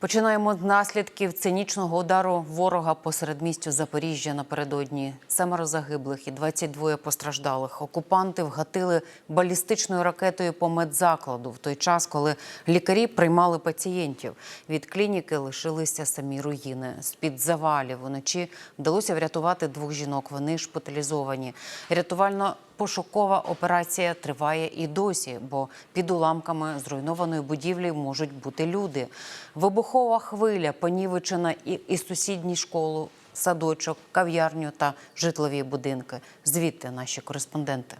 Починаємо з наслідків цинічного удару ворога по середмістю Запоріжжя напередодні. Семеро загиблих і 22 постраждалих. Окупанти вгатили балістичною ракетою по медзакладу в той час, коли лікарі приймали пацієнтів. Від клініки лишилися самі руїни. З-під завалів вночі вдалося врятувати двох жінок. Вони шпиталізовані. Рятувально Пошукова операція триває і досі, бо під уламками зруйнованої будівлі можуть бути люди. Вибухова хвиля понівечена і, і сусідні школу, садочок, кав'ярню та житлові будинки. Звідти наші кореспонденти.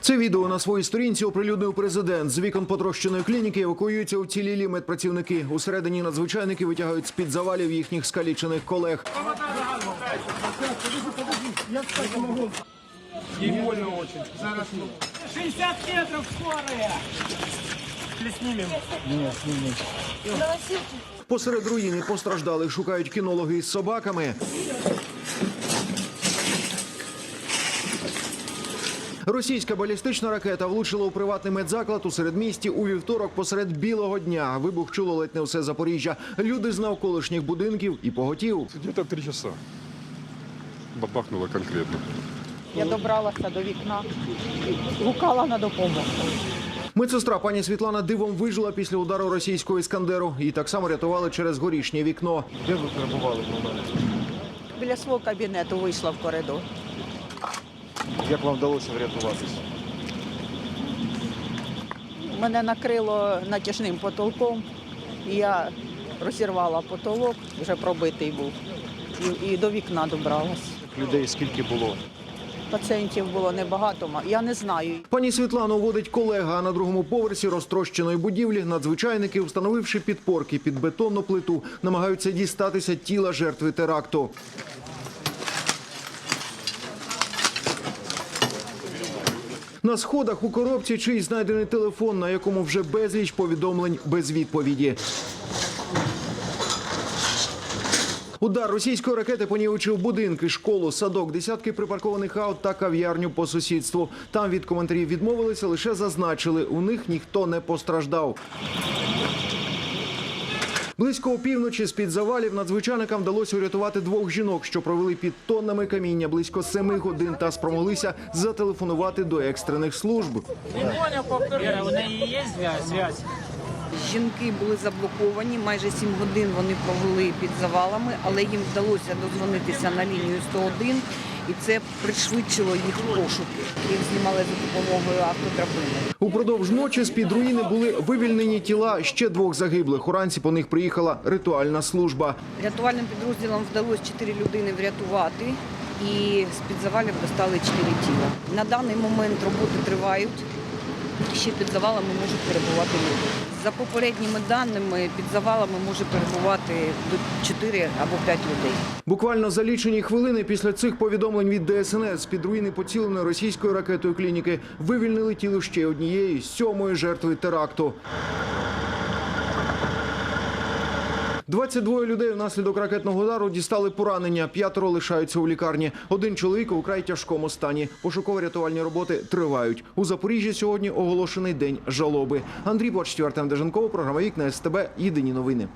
Це відео на своїй сторінці оприлюднив президент. З вікон потрощеної клініки евакуюються уцілілі медпрацівники. Усередині надзвичайники витягають з-під завалів їхніх скалічених колег. Невольно очень. Зараз 60 метров скорые. Или снимем? Посеред руїни постраждалих шукають кінологи із собаками. Російська балістична ракета влучила у приватний медзаклад у середмісті у вівторок посеред білого дня. Вибух чуло ледь не все Запоріжжя. Люди з навколишніх будинків і поготів. Где-то три часа. Бабахнуло конкретно. Я добралася до вікна гукала на допомогу. Медсестра пані Світлана дивом вижила після удару російського іскандеру. Її так само рятували через горішнє вікно. Де ви перебували в момент? Біля свого кабінету вийшла в коридор. Як вам вдалося врятуватися? Мене накрило натяжним потолком. і Я розірвала потолок, вже пробитий був. І, і до вікна добралась. Людей скільки було? Пацієнтів було небагато, ма- я не знаю. Пані Світлану водить колега. А на другому поверсі розтрощеної будівлі надзвичайники, встановивши підпорки під бетонну плиту, намагаються дістатися тіла жертви теракту. На сходах у коробці чийсь знайдений телефон, на якому вже безліч повідомлень без відповіді. Удар російської ракети понівечив будинки, школу, садок, десятки припаркованих аут та кав'ярню по сусідству. Там від коментарів відмовилися, лише зазначили, у них ніхто не постраждав. Близько опівночі з-під завалів надзвичайникам вдалося урятувати двох жінок, що провели під тоннами каміння близько семи годин та спромоглися зателефонувати до екстрених служб. Вера, у неї є зв'язь? Жінки були заблоковані. Майже 7 годин вони провели під завалами, але їм вдалося дозвонитися на лінію 101, і це пришвидшило їх пошуки. Їх знімали за допомогою автодрабини. Упродовж ночі з-під руїни були вивільнені тіла ще двох загиблих. Уранці по них приїхала ритуальна служба. Рятувальним підрозділам вдалося 4 людини врятувати. І з-під завалів достали 4 тіла. На даний момент роботи тривають. Ще під завалами можуть перебувати люди. За попередніми даними, під завалами може перебувати до 4 або 5 людей. Буквально за лічені хвилини після цих повідомлень від ДСНС з-під руїни поціленої російською ракетою клініки вивільнили тіло ще однієї сьомої жертви теракту. 22 людей внаслідок ракетного удару дістали поранення. П'ятеро лишаються у лікарні. Один чоловік у вкрай тяжкому стані. Пошуково-рятувальні роботи тривають. У Запоріжжі сьогодні оголошений день жалоби. Андрій Почтів, Артем Деженков, програма Вікна СТБ. Єдині новини.